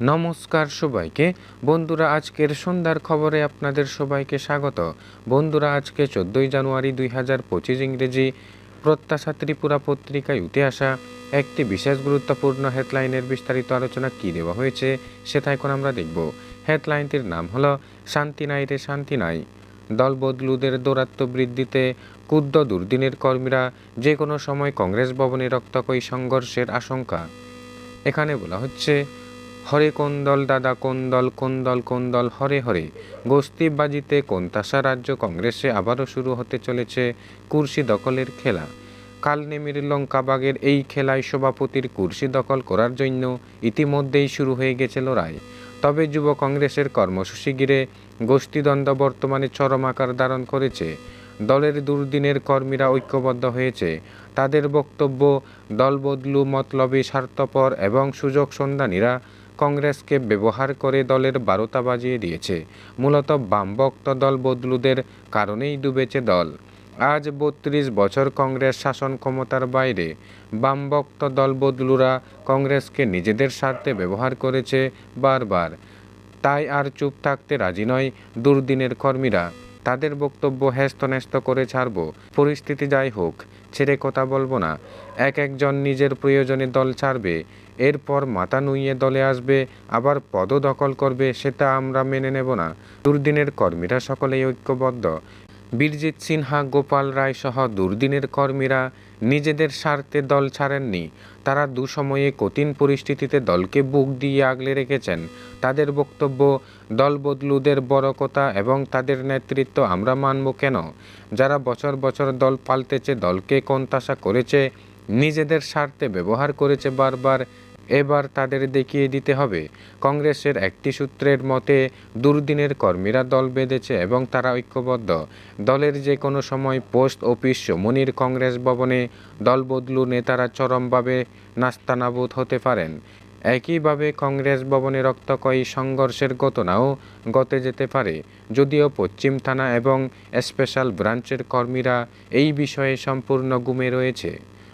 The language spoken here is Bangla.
নমস্কার সবাইকে। বন্ধুরা, আজকের সন্ধ্যার খবরে আপনাদের সবাইকে স্বাগত। বন্ধুরা, আজকে চোদ্দোই জানুয়ারি দুই হাজার পঁচিশ ইংরেজি প্রত্যাশা ত্রিপুরা পত্রিকায় উঠে আসা একটি বিশেষ গুরুত্বপূর্ণ হেডলাইনের বিস্তারিত আলোচনা কী দেওয়া হয়েছে, সেটা এখন আমরা দেখব। হেডলাইনটির নাম হলো, শান্তি নাই রে, শান্তি নাই। দল বদলুদের দৌরাত্ম বৃদ্ধিতে ক্ষুদ্র দুর্দিনের কর্মীরা যে কোনো সময় কংগ্রেস ভবনে রক্তকয়ী সংঘর্ষের আশঙ্কা। এখানে বলা হচ্ছে হরে কোন দল, দাদা কোন দল কোন দল কোন দল, হরে হরে। গোস্তিবাজিতে কোনতাসা রাজ্য কংগ্রেসে আবারও শুরু হতে চলেছে কুর্সি দখলের খেলা। কালনেমির লঙ্কাবাগের এই খেলায় সভাপতির কুর্সি দখল করার জন্য ইতিমধ্যেই শুরু হয়ে গেছে লড়াই তবে যুব কংগ্রেসের কর্মসূচি ঘিরে গোষ্ঠীদ্বন্দ্ব বর্তমানে চরম আকার ধারণ করেছে। দলের দুর্দিনের কর্মীরা ঐক্যবদ্ধ হয়েছে। তাদের বক্তব্য, দল বদলু মতলবী স্বার্থপর এবং সুযোগ সন্ধানীরা কংগ্রেসকে ব্যবহার করে দলের বারোতা বাজিয়ে দিয়েছে। মূলত বামভক্ত দল বদলুদের কারণেই ডুবেছে দল। আজ বত্রিশ বছর কংগ্রেস শাসন ক্ষমতার বাইরে বামভক্ত দল বদলুরা কংগ্রেসকে নিজেদের স্বার্থে ব্যবহার করেছে বারবার। তাই আর চুপ থাকতে রাজি নয় দুর্দিনের কর্মীরা। তাদের বক্তব্য হ্যাস্তন্যস্ত করে ছাড়ব। পরিস্থিতি যাই হোক, ছেড়ে কথা বলব না। এক একজন নিজের প্রয়োজনে দল ছাড়বে, এরপর মাথা নুইয়ে দলে আসবে, আবার পদ দখল করবে, সেটা আমরা মেনে নেব না। দুর্দিনের কর্মীরা সকলেই ঐক্যবদ্ধ। বীরজিৎ সিনহা, গোপাল রায় সহ দুর্দিনের কর্মীরা নিজেদের স্বার্থে দল ছাড়েননি। তারা দুসময়ে কঠিন পরিস্থিতিতে দলকে বুক দিয়ে আগলে রেখেছেন। তাদের বক্তব্য, দল বদলুদের বড় কথা এবং তাদের নেতৃত্ব আমরা মানব কেন? যারা বছর বছর দল পাল্টেছে, দলকে কোনতাসা করেছে, নিজেদের স্বার্থে ব্যবহার করেছে বারবার এবার তাদের দেখিয়ে দিতে হবে। কংগ্রেসের একটি সূত্রের মতে, দুর্দিনের কর্মীরা দল বেঁধেছে এবং তারা ঐক্যবদ্ধ। দলের যে কোনো সময় পোস্ট অফিস, মনির কংগ্রেস ভবনে দল বদলু নেতারা চরমভাবে নাস্তানাবুদ হতে পারেন। একইভাবে কংগ্রেস ভবনে রক্তকয়ী সংঘর্ষের ঘটনাও গতে যেতে পারে। যদিও পশ্চিম থানা এবং স্পেশাল ব্রাঞ্চের কর্মীরা এই বিষয়ে সম্পূর্ণ গুমে রয়েছে।